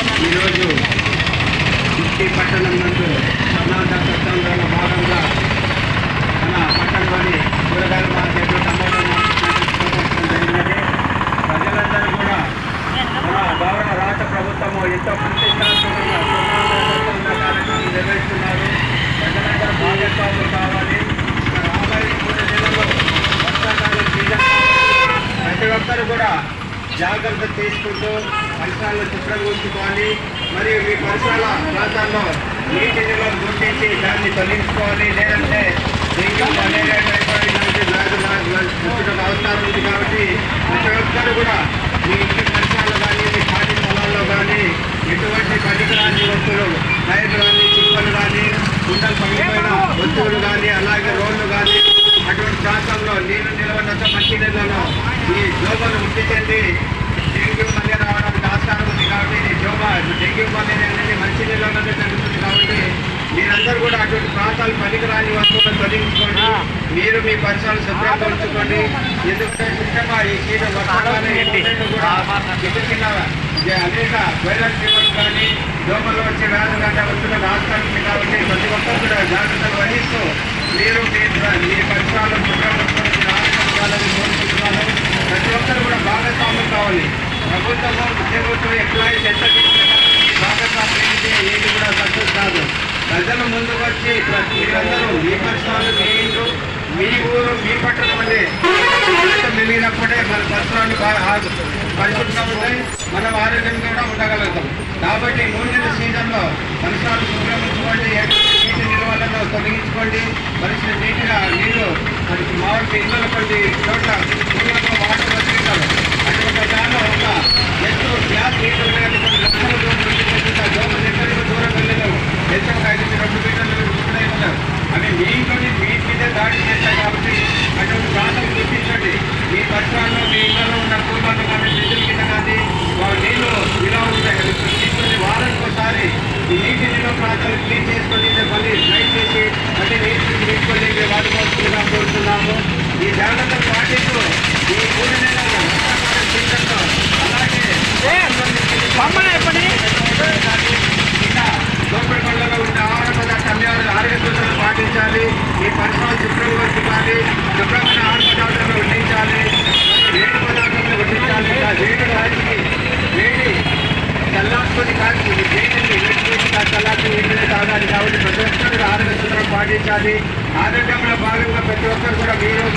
ఈరోజు సిటీ పట్టణం నందు కర్ణాటక సత్సంగంలో భాగంగా మన పట్టణంలోని కూరగాయల మార్కెట్ టమాటా మార్కెట్ జరిగినది. ప్రజలందరూ కూడా మన గౌరవ రాష్ట్ర ప్రభుత్వము ఎంతో ప్రతిష్టాత్మకంగా సమాజ సత్సంగ కార్యక్రమం నిర్వహిస్తున్నారు. ప్రజలందరూ భాగస్వాములు కావాలి రాబోయే మూడు నెలల్లో వర్షాకాలం సీజన్ కాబట్టి ప్రతి ఒక్కరు కూడా జాగ్రత్త తీసుకుంటూ పరిసరాలను శుభ్రంగా ఉంచుకోవాలి. మరియు మీ పరిసరాల ప్రాంతాల్లో నీటి నిల్వలు గుర్తించి దాన్ని తొలగించుకోవాలి. లేదంటే డెంగ్యూ మలేరియా టైఫాయిడ్ లాంటి వ్యాధులు వచ్చే అవసరం ఉంది కాబట్టి ప్రతి ఒక్కరు కూడా మీ ఇంటి పరిసరాలు కానీ మీ ఖాళీ స్థలాల్లో కానీ ఎటువంటి పనికిరాని వస్తువులు టైర్లు కానీ చిప్పలు కానీ కుండలు పగిలిపోయిన వస్తువులు కానీ అలాగే రోడ్లు కానీ అటువంటి ప్రాంతంలో నీరు నిలవనంత మంచి నీళ్ళలో ఈ జోబలు ఉంచితండి డెంగ్యూ మలేరియా రావడానికి ఆస్కారం ఉంది కాబట్టి ఈ జోబ అనేది మంచి నీళ్ళలోనే జరుగుతుంది కాబట్టి మీరందరూ కూడా అటువంటి ప్రాంతాలు పనికిరాని వస్తువులను తొలగించుకోండి. మీరు మీ పరిసరాలు శుభ్రంగా ఉంచుకోండి. ఎందుకంటే ముఖ్యంగా ఈ కీట వర్షాకాలం కూడా అనేక వైరల్ ఫీవర్స్ కానీ దోమలు వచ్చే వ్యాధులు అంటే వస్తున్న ఉంది కాబట్టి ప్రతి ఒక్కరు కూడా జాగ్రత్తలు వహిస్తూ మీరు మీ పరిసరాలను శుభ్రంగా ఆరోగ్యాలని కోరుకుంటున్నాను. ప్రతి ఒక్కరు కూడా భాగస్వాములు కావాలి. ప్రభుత్వము ఉద్యోగులు ఎంప్లాయీస్ ఎంత ప్రజలు ముందుకు వచ్చి మీరందరూ మీ పరిశ్రమలు మీ ఇల్లు మీ ఊరు మీ పట్టణం అనే మెలిగినప్పుడే మన పరిశ్రమలు బాగా ఆ- పరిశుభ్రంగా ఉంటాయి మనం ఆరోగ్యంగా కూడా ఉండగలుగుతాం. కాబట్టి మూడు నెలల సీజన్లో పరిశ్రమలు శుభ్రం ఉంచుకోండి నీటి నిల్వలను తొలగించుకోండి పరిశ్రమ నీటిగా నీళ్ళు మనకి మామిడి ఇళ్ళలో కొన్ని చోట్ల వాటర్ ఈ జాగ్రత్తలు పాటిస్తూ ఈ మూడు నెలలు సీజన్లో అలాగే ఇలా లోపలికొండలో ఉన్న ఆహార పదార్థ అమ్మారు ఆరోగ్య సూచనలు పాటించాలి ఈ పరిశ్రమలు శుభ్రంగా ఉంచుకోవాలి శుభ్రమైన ఆహార పదార్థాలను వండించాలి వేడి పదార్థాలను వండించాలి ఆ వేడి కాల్చి వేడి చల్లార్చుకొని కాల్చి వేడిని తాగాలి కాబట్టి ప్రతి ఒక్కరు ఆరోగ్య సూత్రం పాటించాలి ఆరోగ్యంలో భాగంగా ప్రతి ఒక్కరు కూడా మీరు